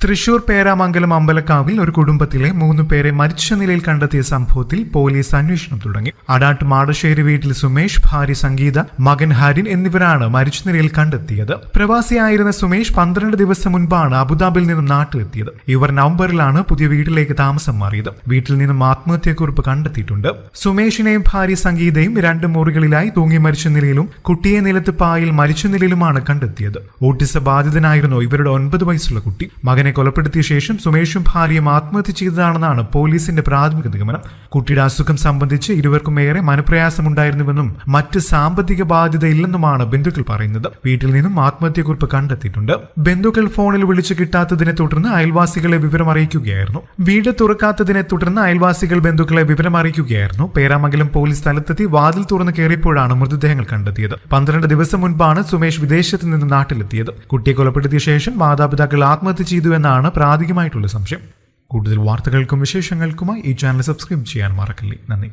തൃശൂർ പേരാമംഗലം അമ്പലക്കാവിൽ ഒരു കുടുംബത്തിലെ മൂന്ന് പേരെ മരിച്ച നിലയിൽ കണ്ടെത്തിയ സംഭവത്തിൽ പോലീസ് അന്വേഷണം തുടങ്ങി. അടാട്ട് മാടശ്ശേരി വീട്ടിൽ സുമേഷ് ഭാര്യ സംഗീത മകൻ ഹരിൻ എന്നിവരാണ് മരിച്ച നിലയിൽ കണ്ടെത്തിയത്. പ്രവാസിയായിരുന്ന സുമേഷ് പന്ത്രണ്ട് ദിവസം മുൻപാണ് അബുദാബിയിൽ നിന്നും നാട്ടിലെത്തിയത്. ഇവർ നവംബറിലാണ് പുതിയ വീട്ടിലേക്ക് താമസം മാറിയത്. വീട്ടിൽ നിന്നും ആത്മഹത്യക്കുറിപ്പ് കണ്ടെത്തിയിട്ടുണ്ട്. സുമേഷിനെയും ഭാര്യ സംഗീതയും രണ്ട് മുറികളിലായി തൂങ്ങി മരിച്ച നിലയിലും കുട്ടിയെ നിലത്ത് പായിൽ മരിച്ച നിലയിലുമാണ് കണ്ടെത്തിയത്. ഓട്ടിസ ബാധിതനായിരുന്നു ഇവരുടെ ഒൻപത് വയസ്സുള്ള കുട്ടി. മകനെ കൊലപ്പെടുത്തിയ ശേഷം സുമേഷും ഭാര്യയും ആത്മഹത്യ ചെയ്തതാണെന്നാണ് പോലീസിന്റെ പ്രാഥമിക നിഗമനം. കുട്ടിയുടെ അസുഖം സംബന്ധിച്ച് ഇരുവർക്കും ഏറെ മനപ്രയാസമുണ്ടായിരുന്നുവെന്നും മറ്റ് സാമ്പത്തിക ബാധ്യതയില്ലെന്നുമാണ് ബന്ധുക്കൾ പറയുന്നത്. വീട്ടിൽ നിന്നും ആത്മഹത്യക്കുറിപ്പ് കണ്ടെത്തിയിട്ടുണ്ട്. ബന്ധുക്കൾ ഫോണിൽ വിളിച്ചു കിട്ടാത്തതിനെ തുടർന്ന് അയൽവാസികളെ വിവരം അറിയിക്കുകയായിരുന്നു. വീട് തുറക്കാത്തതിനെ തുടർന്ന് അയൽവാസികൾ ബന്ധുക്കളെ വിവരം അറിയിക്കുകയായിരുന്നു. പേരാമംഗലം പോലീസ് സ്ഥലത്തെത്തി വാതിൽ തുറന്ന് കയറിയപ്പോഴാണ് മൃതദേഹങ്ങൾ കണ്ടെത്തിയത്. പന്ത്രണ്ട് ദിവസം മുൻപാണ് സുമേഷ് വിദേശത്ത് നിന്ന് നാട്ടിലെത്തിയത്. കുട്ടിയെ കൊലപ്പെടുത്തിയ ശേഷം മാതാപിതാക്കൾ ആത്മഹത്യ ചെയ്തു എന്നാണ് പ്രാഥമികമായിട്ടുള്ള സംശയം. കൂടുതൽ വാർത്തകൾക്കും വിശേഷങ്ങൾക്കുമായി ഈ ചാനൽ സബ്സ്ക്രൈബ് ചെയ്യാൻ മറക്കല്ലേ. നന്ദി.